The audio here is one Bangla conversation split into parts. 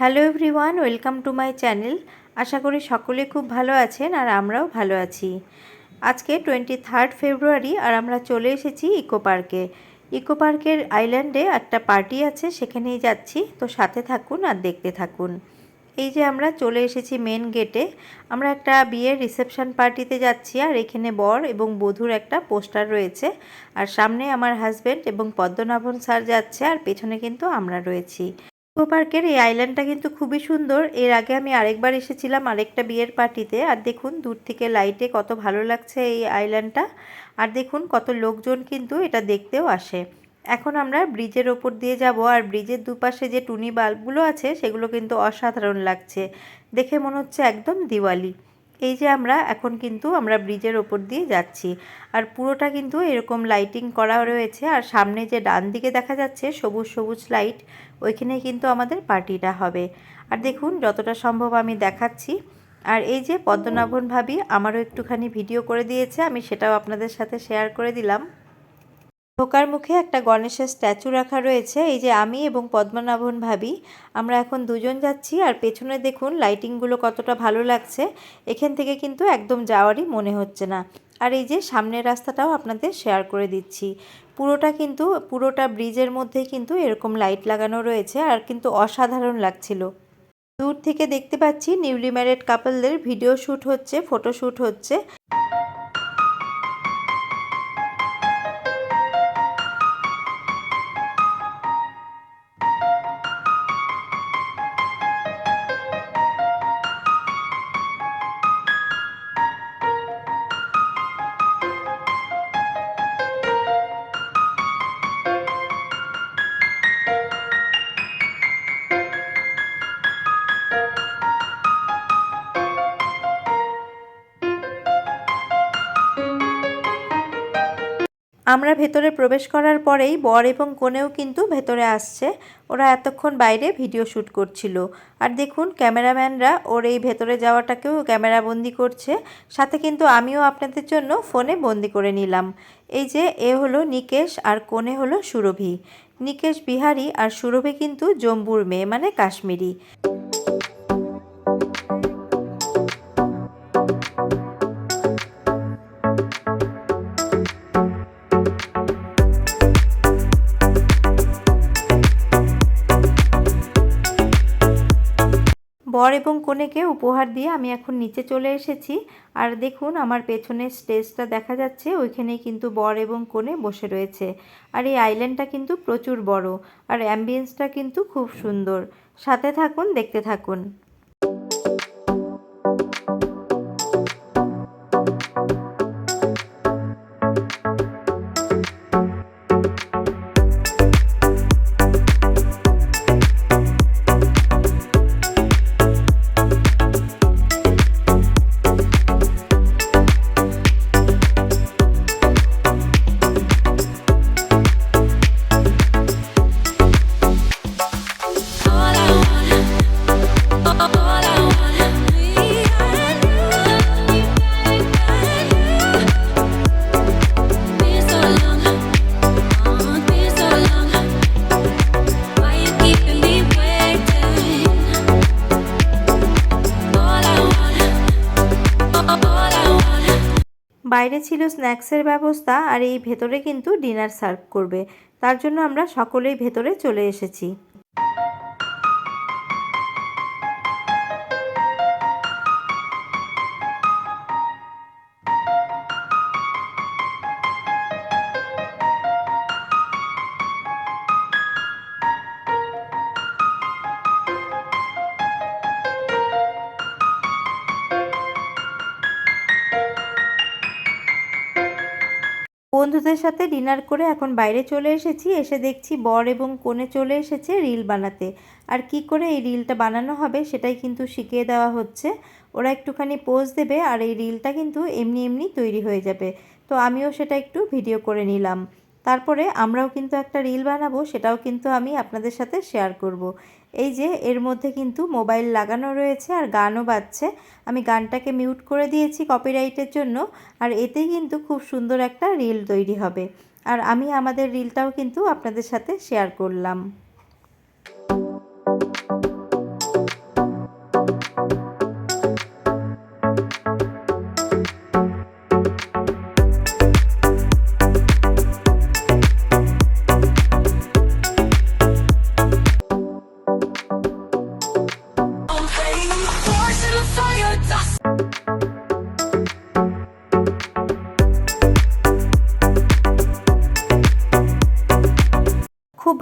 Hello everyone, welcome to my channel. আশা করি সকলে খুব ভালো আছেন আর আমরাও ভালো আছি। আজকে টোয়েন্টি থার্ড ফেব্রুয়ারি আর আমরা চলে এসেছি ইকো পার্কে। ইকো পার্কের আইল্যান্ডে একটা পার্টি আছে, সেখানেই যাচ্ছি। তো সাথে থাকুন আর দেখতে থাকুন। এই যে আমরা চলে এসেছি মেন গেটে আমরা একটা বিয়ের রিসেপশন পার্টিতে যাচ্ছি আর এখানে বর এবং বধুর একটা পোস্টার রয়েছে। আর সামনে আমার হাজব্যান্ড এবং পদ্মনাভন স্যার যাচ্ছে আর পেছনে কিন্তু আমরা রয়েছি। ইকো পার্কের এই আইল্যান্ডটা কিন্তু খুবই সুন্দর। এর আগে আমি আরেকবার এসেছিলাম আরেকটা বিয়ের পার্টিতে। আর দেখুন, দূর থেকে লাইটে কত ভালো লাগছে এই আইল্যান্ডটা। আর দেখুন, কত লোকজন কিন্তু এটা দেখতেও আসে। এখন আমরা ব্রিজের ওপর দিয়ে যাব। আর ব্রিজের দুপাশে যে টুনি বাল্বগুলো আছে, সেগুলো কিন্তু অসাধারণ লাগছে। দেখে মনে হচ্ছে একদম দিওয়ালি। এই যে আমরা এখন কিন্তু আমরা ব্রিজের ওপর দিয়ে যাচ্ছি। আর পুরোটা কিন্তু এরকম লাইটিং করা রয়েছে। আর সামনে যে ডান দিকে দেখা যাচ্ছে সবুজ সবুজ লাইট ওইখানে কিন্তু আমাদের পার্টিটা হবে। আর দেখুন যতটা সম্ভব আমি দেখাচ্ছি। আর এই যে পদ্মনাভন ভাবি আমারও একটুখানি ভিডিও করে দিয়েছে, আমি সেটাও আপনাদের সাথে শেয়ার করে দিলাম। ঢোকার মুখে একটা গণেশের স্ট্যাচু রাখা রয়েছে। এই যে আমি এবং পদ্মনাভন ভাবি, আমরা এখন দুজন যাচ্ছি আর পেছনে দেখুন লাইটিংগুলো কতটা ভালো লাগছে। এখান থেকে কিন্তু একদম যাওয়ারই মনে হচ্ছে না। আর এই যে সামনের রাস্তাটাও আপনাদের শেয়ার করে দিচ্ছি। পুরোটা কিন্তু, পুরোটা ব্রিজের মধ্যে কিন্তু এরকম লাইট লাগানো রয়েছে আর কিন্তু অসাধারণ লাগছিল। দূর থেকে দেখতে পাচ্ছি নিউলি ম্যারেড কাপলদের ভিডিও শ্যুট হচ্ছে, ফটো শ্যুট হচ্ছে। আমরা ভেতরে প্রবেশ করার পরেই বর এবং কনেও কিন্তু ভেতরে আসছে। ওরা এতক্ষণ বাইরে ভিডিও শ্যুট করছিল। আর দেখুন, ক্যামেরাম্যানরা ওর এই ভেতরে যাওয়াটাকেও ক্যামেরা বন্দি করছে। সাথে কিন্তু আমিও আপনাদের জন্য ফোনে বন্দি করে নিলাম। এই যে, এ হলো নিকেশ আর কোণে হলো সুরভি। নিকেশ বিহারি আর সুরভি কিন্তু জম্বুর মেয়ে মানে কাশ্মীরি। বর এবং কনেকে উপহার দিয়ে আমি এখন নিচে চলে এসেছি। আর দেখুন, আমার পেছনের স্টেজটা দেখা যাচ্ছে, ওইখানেই কিন্তু বর এবং কনে বসে রয়েছে। আর এই আইল্যান্ডটা কিন্তু প্রচুর বড়, আর অ্যাম্বিয়েন্সটা কিন্তু খুব সুন্দর। সাথে থাকুন, দেখতে থাকুন। বাইরে ছিল স্ন্যাক্সের ব্যবস্থা আর এই ভেতরে কিন্তু ডিনার সার্ভ করবে। তার জন্য আমরা সকলেই ভেতরে চলে এসেছি। বন্ধুদের সাথে ডিনার করে এখন বাইরে চলে এসেছি। এসে দেখছি বর এবং কোণে চলে এসেছে রিল বানাতে। আর কি করে এই রিলটা বানানো হবে সেটাই কিন্তু শিখিয়ে দেওয়া হচ্ছে। ওরা একটুখানি পোজ দেবে আর এই রিলটা কিন্তু এমনি এমনি তৈরি হয়ে যাবে। তো আমিও সেটা একটু ভিডিও করে নিলাম। তারপরে আমরাও কিন্তু একটা রিল বানাবো, সেটাও কিন্তু আমি আপনাদের সাথে শেয়ার করব। এই যে, এর মধ্যে কিন্তু মোবাইল লাগানো রয়েছে আর গানও বাজছে। আমি গানটাকে মিউট করে দিয়েছি কপিরাইটের জন্য আর এতে কিন্তু খুব সুন্দর একটা রিল তৈরি হবে। আর আমি আমাদের রিলটাও কিন্তু আপনাদের সাথে শেয়ার করলাম।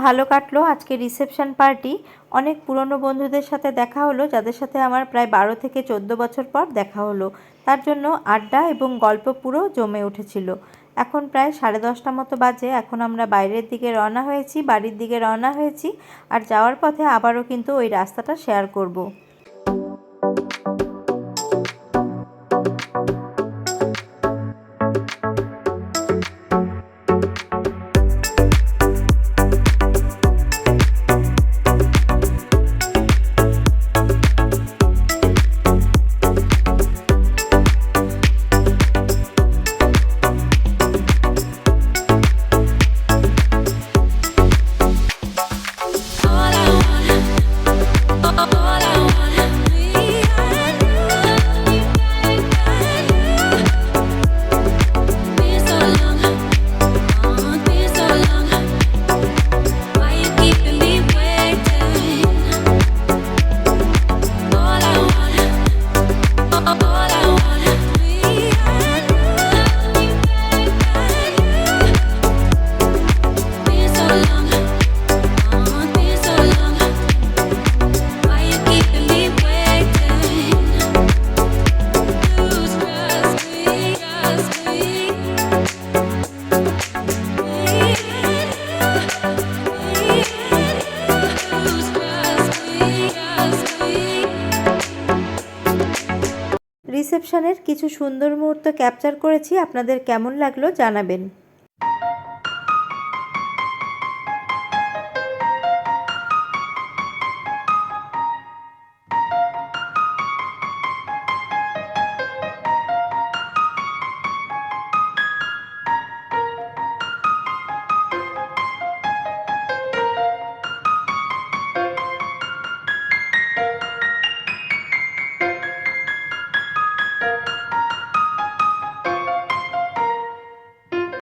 ভালো কাটলো। আজকে রিসেপশন পার্টি অনেক পুরনো বন্ধুদের সাথে দেখা হলো, যাদের সাথে আমার প্রায় বারো থেকে চোদ্দ বছর পর দেখা হলো। তার জন্য আড্ডা এবং গল্প পুরো জমে উঠেছিল। এখন প্রায় সাড়ে দশটা মতো বাজে। এখন আমরা বাইরের দিকে রওনা হয়েছি, বাড়ির দিকে রওনা হয়েছি। আর যাওয়ার পথে আবারও কিন্তু ওই রাস্তাটা শেয়ার করব। রিসেপশনের কিছু সুন্দর মুহূর্ত ক্যাপচার করেছি। আপনাদের কেমন লাগল জানাবেন।